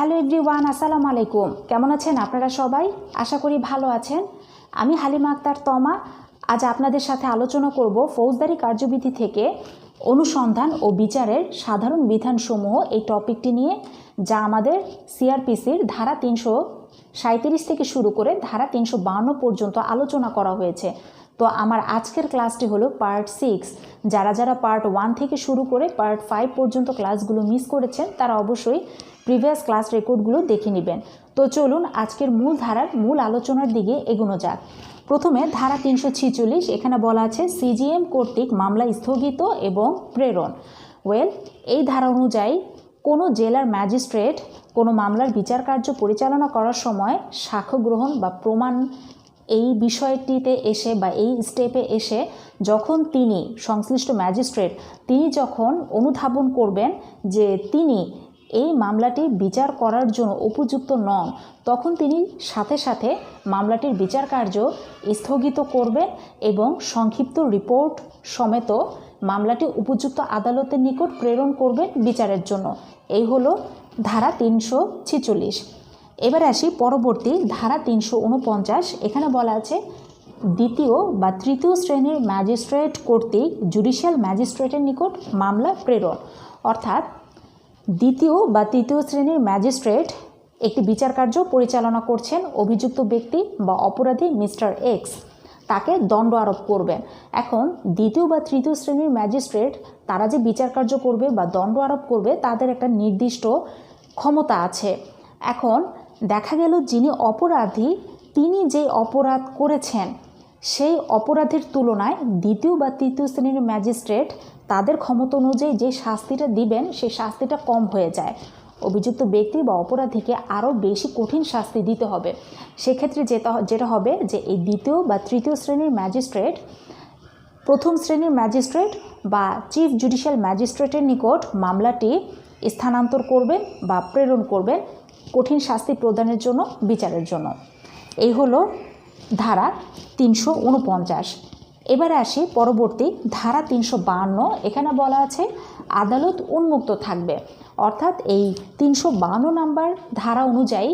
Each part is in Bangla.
হ্যালো এভরিওয়ান আসসালামু আলাইকুম। কেমন আছেন আপনারা সবাই? আশা করি ভালো আছেন। আমি হালিমা আক্তার তমা। আজ আপনাদের সাথে আলোচনা করব ফৌজদারি কার্যবিধি থেকে অনুসন্ধান ও বিচারের সাধারণ বিধানসমূহ এই টপিকটি নিয়ে, যা আমাদের সিআরপিসির ধারা তিনশো সাঁত্রিশ থেকে শুরু করে ধারা তিনশো বান্ন পর্যন্ত আলোচনা করা হয়েছে। তো আমার আজকের ক্লাসটি হলো পার্ট সিক্স। যারা যারা পার্ট ওয়ান থেকে শুরু করে পার্ট ফাইভ পর্যন্ত ক্লাসগুলো মিস করেছেন, তারা অবশ্যই প্রিভিয়াস ক্লাস রেকর্ডগুলো দেখে নেবেন। তো চলুন আজকের মূল ধারার মূল আলোচনার দিকে এগোনো যাক। প্রথমে ধারা তিনশো ছিচল্লিশ, এখানে বলা আছে, সিজিএম কর্তৃক মামলা স্থগিত এবং প্রেরণ। ওয়েল, এই ধারা অনুযায়ী কোনো জেলার ম্যাজিস্ট্রেট কোনো মামলার বিচার কার্য পরিচালনা করার সময় সাক্ষ্য গ্রহণ বা প্রমাণ এই বিষয়টিতে এসে বা এই স্টেপে এসে যখন তিনি, সংশ্লিষ্ট ম্যাজিস্ট্রেট তিনি যখন অনুধাবন করবেন যে তিনি এই মামলাটি বিচার করার জন্য উপযুক্ত নন, তখন তিনি সাথে সাথে মামলাটির বিচার কার্য স্থগিত করবেন এবং সংক্ষিপ্ত রিপোর্ট সমেত মামলাটি উপযুক্ত আদালতের নিকট প্রেরণ করবেন বিচারের জন্য। এই হলো ধারা তিনশো ছিচল্লিশ। এবার আসি পরবর্তী, ধারা তিনশো উনপঞ্চাশ এখানে বলা আছে, দ্বিতীয় বা তৃতীয় শ্রেণির ম্যাজিস্ট্রেট কর্তৃক জুডিশিয়াল ম্যাজিস্ট্রেটের নিকট মামলা প্রেরণ। অর্থাৎ, দ্বিতীয় বা তৃতীয় শ্রেণির ম্যাজিস্ট্রেট একটি বিচার কার্য পরিচালনা করছেন অভিযুক্ত ব্যক্তি বা অপরাধী মিস্টার এক্স। তাকে দণ্ড আরোপ করবেন। এখন, দ্বিতীয় বা তৃতীয় শ্রেণির ম্যাজিস্ট্রেট তারা যে বিচার কার্য করবে বা দণ্ড আরোপ করবে, তাদের একটা নির্দিষ্ট ক্ষমতা আছে। এখন দেখা গেল যিনি অপরাধী, তিনি যে অপরাধ করেছেন, সেই অপরাধের তুলনায় দ্বিতীয় বা তৃতীয় শ্রেণির ম্যাজিস্ট্রেট তাদের ক্ষমতা অনুযায়ী যে শাস্তিটা দিবেন, সেই শাস্তিটা কম হয়ে যায়। অভিযুক্ত ব্যক্তি বা অপরাধীকে আরও বেশি কঠিন শাস্তি দিতে হবে। সেক্ষেত্রে যেটা যেটা হবে যে এই দ্বিতীয় বা তৃতীয় শ্রেণির ম্যাজিস্ট্রেট, প্রথম শ্রেণির ম্যাজিস্ট্রেট বা চিফ জুডিশিয়াল ম্যাজিস্ট্রেটের নিকট মামলাটি স্থানান্তর করবেন বা প্রেরণ করবেন। কঠিন শাস্তি প্রদানের জন্য, বিচারের জন্য। এই হলো ধারা তিনশো উনপঞ্চাশ। এবারে আসি পরবর্তী ধারা তিনশো বাহান্ন। এখানে বলা আছে, আদালত উন্মুক্ত থাকবে। অর্থাৎ এই তিনশো বাহান্ন নাম্বার ধারা অনুযায়ী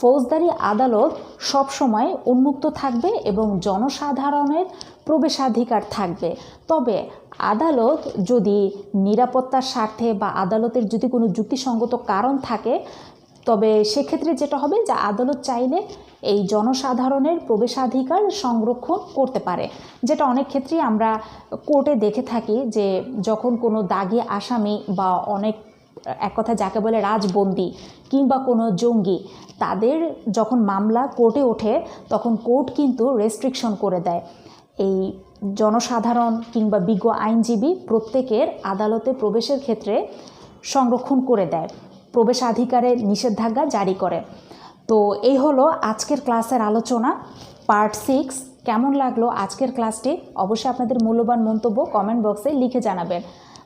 ফৌজদারি আদালত সবসময় উন্মুক্ত থাকবে এবং জনসাধারণের প্রবেশাধিকার থাকবে। তবে আদালত যদি নিরাপত্তার স্বার্থে বা আদালতের যদি কোনো যুক্তিসঙ্গত কারণ থাকে, তবে সেক্ষেত্রে যেটা হবে যে আদালত চাইলে এই জনসাধারণের প্রবেশাধিকার সংরক্ষণ করতে পারে। যেটা অনেক ক্ষেত্রেই আমরা কোর্টে দেখে থাকি যে যখন কোনো দাগি আসামি বা অনেক, এক কথা যাকে বলে রাজবন্দি কিংবা কোনো জঙ্গি, তাদের যখন মামলা কোর্টে ওঠে, তখন কোর্ট কিন্তু রেস্ট্রিকশন করে দেয়। এই জনসাধারণ কিংবা বিজ্ঞ আইনজীবী প্রত্যেকের আদালতে প্রবেশের ক্ষেত্রে সংরক্ষণ করে দেয়, প্রবেশাধিকারের নিষেধাজ্ঞা জারি করে। তো এই হলো আজকের ক্লাসের আলোচনা, পার্ট সিক্স। কেমন লাগল আজকের ক্লাসটি? অবশ্যই আপনাদের মূল্যবান মন্তব্য কমেন্ট বক্সে লিখে জানাবেন।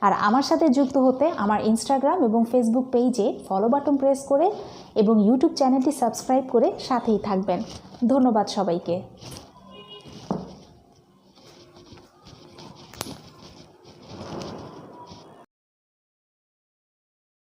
আর আমার সাথে যুক্ত হতে আমার ইনস্টাগ্রাম এবং ফেসবুক পেজে ফলো বাটন প্রেস করে এবং ইউটিউব চ্যানেলটি সাবস্ক্রাইব করে সাথেই থাকবেন। ধন্যবাদ সবাইকে।